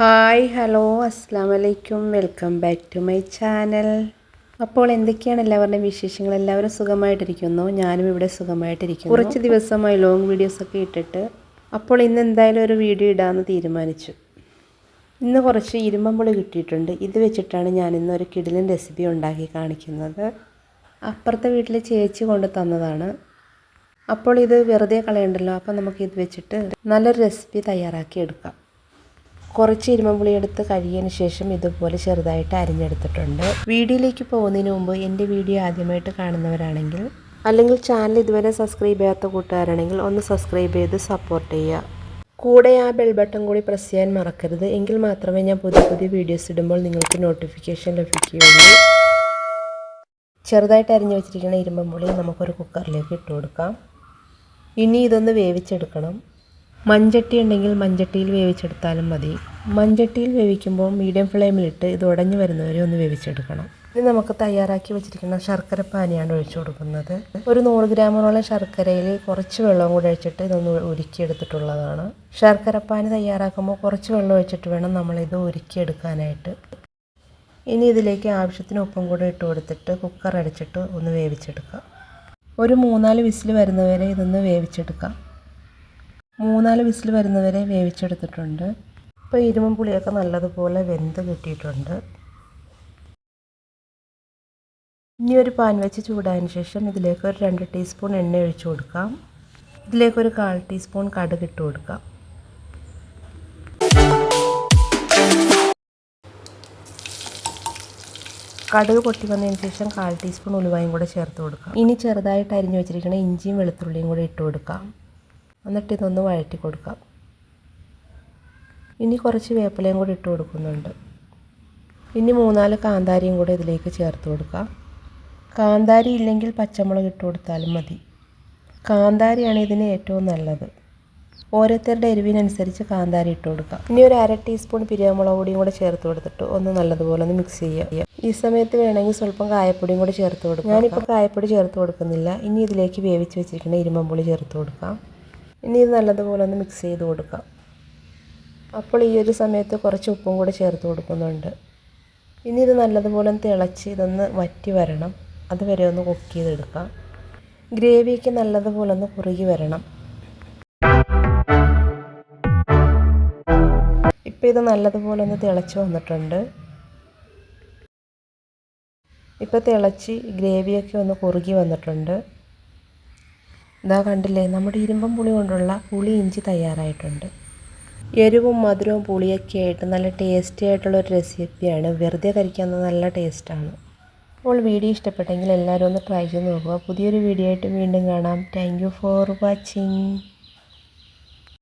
Hi hello അസ്സാം വലൈക്കും welcome back to my channel. അപ്പോൾ എന്തൊക്കെയാണ് എല്ലാവരുടെയും വിശേഷങ്ങൾ? എല്ലാവരും സുഖമായിട്ടിരിക്കുന്നു. ഞാനും ഇവിടെ സുഖമായിട്ടിരിക്കുന്നു. കുറച്ച് ദിവസമായി ലോങ് വീഡിയോസൊക്കെ ഇട്ടിട്ട് അപ്പോൾ ഇന്ന് എന്തായാലും ഒരു വീഡിയോ ഇടാമെന്ന് തീരുമാനിച്ചു. ഇന്ന് കുറച്ച് ഇരുമ്പമ്പുളി കിട്ടിയിട്ടുണ്ട്. ഇത് വെച്ചിട്ടാണ് ഞാൻ ഇന്ന് ഒരു കിടിലൻ റെസിപ്പി ഉണ്ടാക്കി കാണിക്കുന്നത്. അപ്പുറത്തെ വീട്ടിൽ ചേച്ചി കൊണ്ട് തന്നതാണ്. അപ്പോൾ ഇത് വെറുതെ കളയണ്ടല്ലോ. അപ്പോൾ നമുക്ക് ഇത് വെച്ചിട്ട് നല്ലൊരു റെസിപ്പി തയ്യാറാക്കി എടുക്കാം. കുറച്ച് ഇരുമ്പുളി എടുത്ത് കഴുകിയതിന് ശേഷം ഇതുപോലെ ചെറുതായിട്ട് അരിഞ്ഞെടുത്തിട്ടുണ്ട്. വീഡിയോയിലേക്ക് പോകുന്നതിന് മുമ്പ് എന്റെ വീഡിയോ ആദ്യമായിട്ട് കാണുന്നവരാണെങ്കിൽ അല്ലെങ്കിൽ ചാനൽ ഇതുവരെ സബ്സ്ക്രൈബ് ചെയ്യാത്ത കൂട്ടുകാരാണെങ്കിൽ ഒന്ന് സബ്സ്ക്രൈബ് ചെയ്ത് സപ്പോർട്ട് ചെയ്യുക. കൂടെ ആ ബെൽ ബട്ടൺ കൂടി പ്രസ് ചെയ്യാൻ മറക്കരുത്. എങ്കിൽ മാത്രമേ ഞാൻ പുതിയ പുതിയ വീഡിയോസ് ഇടുമ്പോൾ നിങ്ങൾക്ക് നോട്ടിഫിക്കേഷൻ ലഭിക്കുകയുള്ളൂ. ചെറുതായിട്ട് അരിഞ്ഞു വെച്ചിരിക്കുന്ന ഇരുമ്പുളി നമുക്കൊരു കുക്കറിലേക്ക് ഇട്ട് കൊടുക്കാം ഇനി ഇതൊന്ന് വേവിച്ചെടുക്കണം. മൺചട്ടി ഉണ്ടെങ്കിൽ മൺചട്ടിയിൽ വേവിച്ചെടുത്താലും മതി. മൺചട്ടിയിൽ വേവിക്കുമ്പോൾ മീഡിയം ഫ്ലെയിമിലിട്ട് ഇത് ഉടഞ്ഞു വരുന്നവരെ ഒന്ന് വേവിച്ചെടുക്കണം. ഇനി നമുക്ക് തയ്യാറാക്കി വെച്ചിരിക്കുന്ന ശർക്കര പാനിയാണ് ഒഴിച്ചു കൊടുക്കുന്നത്. ഒരു നൂറ് ഗ്രാമോളം ശർക്കരയിൽ കുറച്ച് വെള്ളം കൂടി ഒഴിച്ചിട്ട് ഇതൊന്ന് ഉരുക്കിയെടുത്തിട്ടുള്ളതാണ്. ശർക്കര പാനി തയ്യാറാക്കുമ്പോൾ കുറച്ച് വെള്ളം ഒഴിച്ചിട്ട് വേണം നമ്മളിത് ഉരുക്കിയെടുക്കാനായിട്ട്. ഇനി ഇതിലേക്ക് ആവശ്യത്തിന് ഉപ്പും കൂടി ഇട്ട് കൊടുത്തിട്ട് കുക്കർ അടിച്ചിട്ട് ഒന്ന് വേവിച്ചെടുക്കാം. ഒരു മൂന്നാൽ വിസിൽ വരുന്നവരെ ഇതൊന്ന് വേവിച്ചെടുക്കാം. മൂന്നാൽ വിസിൽ വരുന്നവരെ വേവിച്ചെടുത്തിട്ടുണ്ട്. ഇപ്പോൾ ഇരുമ്പും പുളിയൊക്കെ നല്ലതുപോലെ വെന്ത് കിട്ടിയിട്ടുണ്ട്. ഇനി ഒരു പാൻ വെച്ച് ചൂടായതിന് ശേഷം ഇതിലേക്ക് ഒരു രണ്ട് ടീസ്പൂൺ എണ്ണ ഒഴിച്ചു കൊടുക്കാം. ഇതിലേക്ക് ഒരു കാൽ ടീസ്പൂൺ കടുക് ഇട്ട് കൊടുക്കാം. കടുക് പൊട്ടി വന്നതിന് ശേഷം കാൽ ടീസ്പൂൺ ഉലുവായും കൂടെ ചേർത്ത് കൊടുക്കാം. ഇനി ചെറുതായിട്ട് അരിഞ്ഞു വെച്ചിരിക്കുന്ന ഇഞ്ചിയും വെളുത്തുള്ളിയും കൂടെ ഇട്ട് കൊടുക്കാം. എന്നിട്ട് ഇതൊന്ന് വഴറ്റി കൊടുക്കാം. ഇനി കുറച്ച് വേപ്പിലയും കൂടി ഇട്ട് കൊടുക്കുന്നുണ്ട്. ഇനി മൂന്നാൽ കാന്താരിയും കൂടെ ഇതിലേക്ക് ചേർത്ത് കൊടുക്കാം. കാന്താരി ഇല്ലെങ്കിൽ പച്ചമുളക് ഇട്ട് കൊടുത്താലും മതി. കാന്താരിയാണ് ഇതിന് ഏറ്റവും നല്ലത്. ഓരോരുത്തരുടെ എരിവിനനുസരിച്ച് കാന്താരി ഇട്ട് കൊടുക്കാം. ഇനി ഒരു അര ടീസ്പൂൺ പിരിയാമുളക് പൊടിയും കൂടെ ചേർത്ത് കൊടുത്തിട്ട് ഒന്ന് നല്ലതുപോലെ ഒന്ന് മിക്സ് ചെയ്യുക. ഈ സമയത്ത് വേണമെങ്കിൽ സ്വല്പം കായപ്പൊടിയും കൂടെ ചേർത്ത് കൊടുക്കാം. ഞാനിപ്പോൾ കായപ്പൊടി ചേർത്ത് കൊടുക്കുന്നില്ല. ഇനി ഇതിലേക്ക് വേവിച്ച് വെച്ചിരിക്കുന്ന ഇരുമ്പമ്പുളി ചേർത്ത് കൊടുക്കാം. ഇനി ഇത് നല്ലതുപോലെ ഒന്ന് മിക്സ് ചെയ്ത് കൊടുക്കാം. അപ്പോൾ ഈ ഒരു സമയത്ത് കുറച്ച് ഉപ്പും കൂടെ ചേർത്ത് കൊടുക്കുന്നുണ്ട്. ഇനി ഇത് നല്ലതുപോലെ ഒന്ന് തിളച്ച് ഇതൊന്ന് വറ്റി വരണം. അതുവരെ ഒന്ന് കുക്ക് ചെയ്തെടുക്കാം. ഗ്രേവിയൊക്കെ നല്ലതുപോലെ ഒന്ന് കുറുകി വരണം. ഇപ്പോൾ ഇത് നല്ലതുപോലെ ഒന്ന് തിളച്ച് വന്നിട്ടുണ്ട്. ഇപ്പോൾ തിളച്ച് ഗ്രേവിയൊക്കെ ഒന്ന് കുറുകി വന്നിട്ടുണ്ട്. ഇതാ കണ്ടില്ലേ നമ്മുടെ ഇരുമ്പം പുളി കൊണ്ടുള്ള പുളി ഇഞ്ചി തയ്യാറായിട്ടുണ്ട്. എരിവും മധുരവും പുളിയൊക്കെ ആയിട്ട് നല്ല ടേസ്റ്റി ആയിട്ടുള്ള ഒരു റെസിപ്പിയാണ് വെറുതെ കഴിക്കാൻ നല്ല ടേസ്റ്റാണ് അപ്പോൾ വീഡിയോ ഇഷ്ടപ്പെട്ടെങ്കിൽ എല്ലാവരും ഒന്ന് ട്രൈ ചെയ്ത് നോക്കുക. പുതിയൊരു വീഡിയോ ആയിട്ട് വീണ്ടും കാണാം. Thank for watching